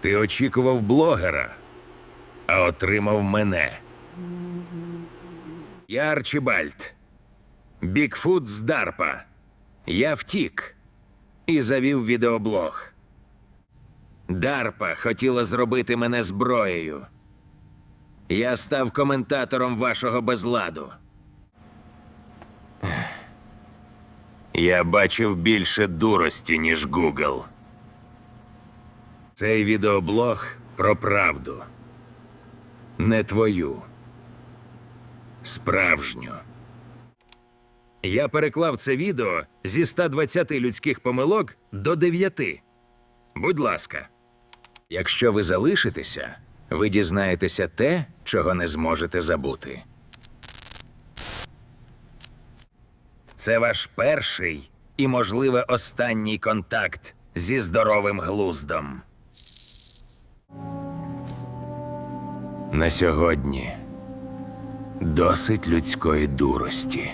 Ти очікував блогера, а отримав мене. Я Арчібальд. Бікфут з Дарпа. Я втік і завів відеоблог. Дарпа хотіла зробити мене зброєю. Я став коментатором вашого безладу. Я бачив більше дурості, ніж Google. Цей відеоблог про правду. Не твою. Справжню. Я переклав це відео зі 120 людських помилок до 9. Будь ласка. Якщо ви залишитеся, ви дізнаєтеся те, чого не зможете забути. Це ваш перший і, можливо, останній контакт зі здоровим глуздом. На сьогодні досить людської дурості.